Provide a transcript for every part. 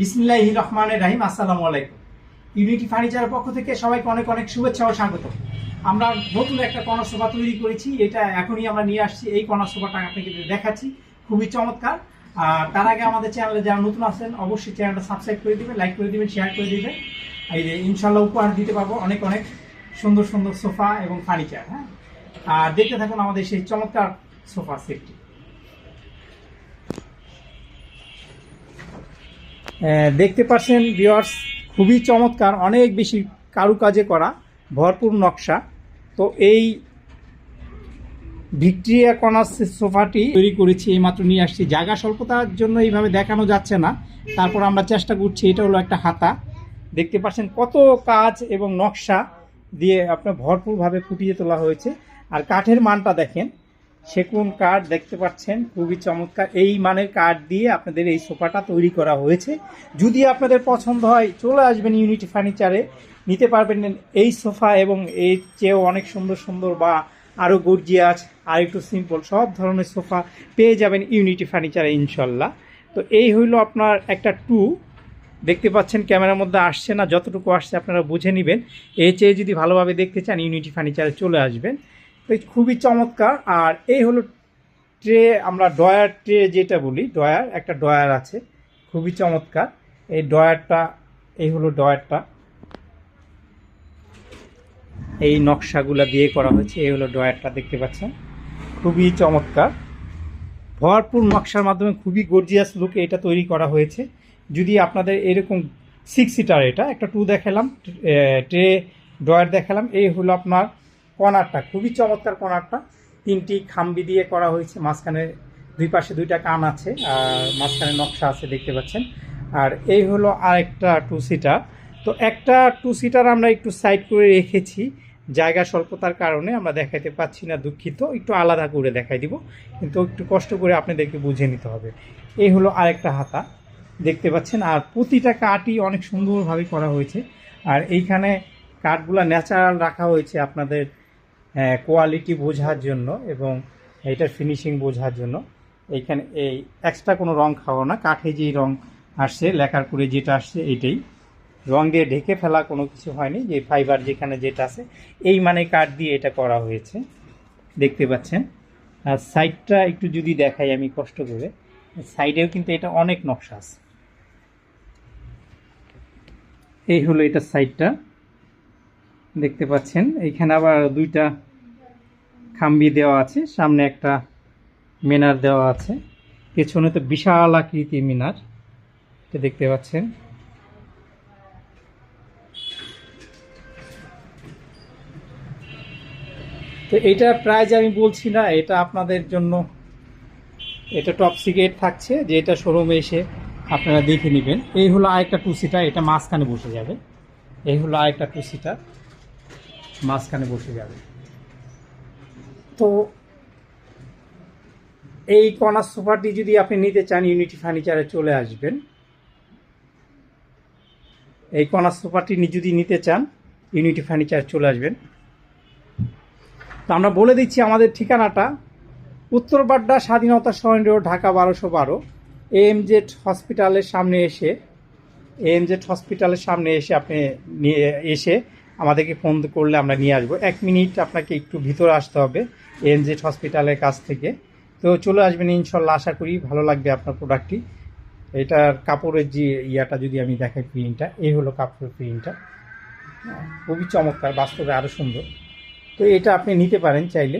বিসমিল্লাহ রহমান রাহিম, আসসালামু আলাইকুম। ইউনিটি ফার্নিচারের পক্ষ থেকে সবাইকে অনেক অনেক শুভেচ্ছা ও স্বাগত। আমরা নতুন একটা সোফা তৈরি করেছি, এটা এখনই আমরা নিয়ে আসছি। এই কর্নার সোফাটা আপনাকে দেখাচ্ছি, খুবই চমৎকার। আর তার আগে আমাদের চ্যানেলে যারা নতুন আছেন, অবশ্যই চ্যানেলটা সাবস্ক্রাইব করে দিবেন, লাইক করে দিবেন, শেয়ার করে দিবেন। এই যে ইনশাল্লাহ উপহার দিতে পারব অনেক অনেক সুন্দর সুন্দর সোফা এবং ফার্নিচার হ্যাঁ? আর দেখতে থাকুন আমাদের সেই চমৎকার সোফা সেটটি। দেখতে পাচ্ছেন ভিউয়ার্স খুবই চমৎকার, অনেক বেশি কারুকাজে করা, ভরপুর নকশা। তো এই ভিক্টোরিয়া কর্নার সোফাটি তৈরি করেছি, এইমাত্র নিয়ে আসছি। জায়গা স্বল্পতার জন্য এইভাবে দেখানো যাচ্ছে না। তারপর আমরা চেষ্টা করছি, এটা হলো একটা হাতা। দেখতে পাচ্ছেন কত কাজ এবং নকশা দিয়ে আপনার ভরপুরভাবে ফুটিয়ে তোলা হয়েছে। আর কাঠের মানটা দেখেন সেগুন কাঠ দেখতে পাচ্ছেন? খুবই চমৎকার। এই মানের কাঠ দিয়ে আপনাদের এই সোফাটা তৈরি করা হয়েছে। যদি আপনাদের পছন্দ হয়, চলে আসবেন ইউনিটি ফার্নিচারে নিতে পারবেন এই সোফা এবং এর চেয়েও অনেক সুন্দর সুন্দর বা আরও গর্জিয়াস আর একটু সিম্পল সব ধরনের সোফা পেয়ে যাবেন ইউনিটি ফার্নিচারে ইনশাল্লাহ। তো এই হইল আপনার একটা টু। দেখতে পাচ্ছেন ক্যামেরার মধ্যে আসছে না, যতটুকু আসছে আপনারা বুঝে নেবেন। এর চেয়ে যদি ভালোভাবে দেখতে চান ইউনিটি ফার্নিচারে চলে আসবেন। খুবই চমৎকার। আর এই হলো ট্রে, আমরা ডয়ার ট্রে যেটা বলি ডয়ার একটা ডয়ার আছে, খুবই চমৎকার। এই ডয়ারটা এই হলো ডয়ারটা এই নকশাগুলো দিয়ে করা হয়েছে, এই হলো ডয়ারটা দেখতে পাচ্ছেন? খুবই চমৎকার। ভরপুর নকশার মাধ্যমে খুবই গর্জিয়াস লুকে এটা তৈরি করা হয়েছে। যদি আপনাদের এরকম সিক্স সিটার এটা, একটা টু দেখালাম ট্রে ডয়ার দেখালাম, এই হলো আপনার কর্নারটা খুবই চমৎকার কর্নারটা তিনটি খাম্বি দিয়ে করা হয়েছে, মাঝখানে দুই পাশে দুইটা কান আছে, আর মাঝখানে নকশা আছে, দেখতে পাচ্ছেন। আর এই হলো আরেকটা টু সিটার তো একটা টু সিটার আমরা একটু সাইড করে রেখেছি, জায়গা স্বল্পতার কারণে আমরা দেখাইতে পাচ্ছি না দুঃখিত, একটু আলাদা করে দেখাই দিব। কিন্তু একটু কষ্ট করে আপনাদেরকে বুঝে নিতে হবে। এই হলো আরেকটা হাতা, দেখতে পাচ্ছেন। আর প্রতিটা কাঠই অনেক সুন্দরভাবে করা হয়েছে। আর এইখানে কাঠগুলো ন্যাচারাল রাখা হয়েছে আপনাদের কোয়ালিটি বোঝার জন্য এবং এটার ফিনিশিং বোঝার জন্য এইখানে এই এক্সট্রা কোনো রং খাওয়া না। কাঠে যেই রং আসছে, লেখার করে যেটা আসছে এইটাই। রং দিয়ে ঢেকে ফেলা কোনো কিছু হয়নি, যে ফাইবার যেখানে যেটা আছে, এই মানে কাঠ দিয়ে এটা করা হয়েছে। দেখতে পাচ্ছেন? আর সাইডটা একটু যদি দেখাই আমি কষ্ট করে। সাইডেও কিন্তু এটা অনেক নকশা আছে। এই হলো এটা সাইডটা দেখতে পাচ্ছেন। এইখানে আবার দুইটা খাম্বি দেওয়া আছে। সামনে একটা মিনার দেওয়া আছে। পেছনে তো বিশাল আকৃতি মিনার। এটা দেখতে পাচ্ছেন। তো এটা প্রাইজ আমি বলছি না, এটা আপনাদের জন্য এটা টপ সিক্রেট থাকছে যে এটা শোরুমে এসে আপনারা দেখে নেবেন। এই হলো আরেকটা টু সিটার এটা মাঝখানে বসে যাবে। এই হলো আরেকটা টু সিটার মাঝখানে বসে যাবে। তো এই কর্নার সোফাটি যদি আপনি নিতে চান ইউনিটি ফার্নিচারে চলে আসবেন। এই কর্নার সোফাটি যদি নিতে চান ইউনিটি ফার্নিচার চলে আসবেন। তো আমরা বলে দিচ্ছি আমাদের ঠিকানাটা। উত্তর বাড্ডা স্বাধীনতা সরণ রোড, ঢাকা বারোশো বারো। এএমজেড হসপিটালের সামনে এসে এএমজেড হসপিটালের সামনে এসে আপনি নিয়ে এসে আমাদেরকে ফোন করলে আমরা নিয়ে আসব। এক মিনিট আপনাকে একটু ভিতরে আসতে হবে এএমজেড হসপিটালের কাছ থেকে। তো চলে আসবেন ইনশাল্লাহ, আশা করি ভালো লাগবে আপনার প্রোডাক্টটি এটার কাপড়ের যে ইয়াটা যদি আমি দেখাই প্রিন্টটা এই হলো কাপড়ের প্রিন্টটা খুবই চমৎকার, বাস্তবে আরও সুন্দর। তো এটা আপনি নিতে পারেন চাইলে।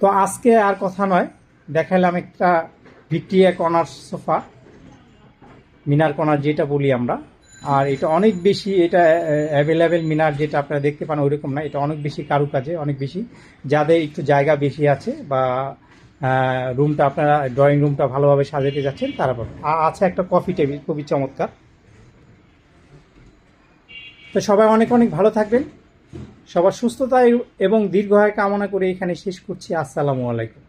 তো আজকে আর কথা নয় দেখালাম একটা ভিক্টোরিয়া কর্নার সোফা মিনার কর্নার যেটা বলি আমরা। আর এটা অনেক বেশি, এটা অ্যাভেলেবেল মিনার যেটা আপনারা দেখতে পান ওইরকম না, এটা অনেক বেশি কারুকাজে, অনেক বেশি। যাদের একটু জায়গা বেশি আছে বা রুমটা আপনারা ড্রয়িং রুমটা ভালোভাবে সাজাতে যাচ্ছেন, তারা পাবেন। আর আছে একটা কফি টেবিল খুবই চমৎকার। তো সবাই অনেক অনেক ভালো থাকবেন, সবার সুস্থতা এবং দীর্ঘ দীর্ঘায় কামনা করে এখানে শেষ করছি। আসসালামু আলাইকুম।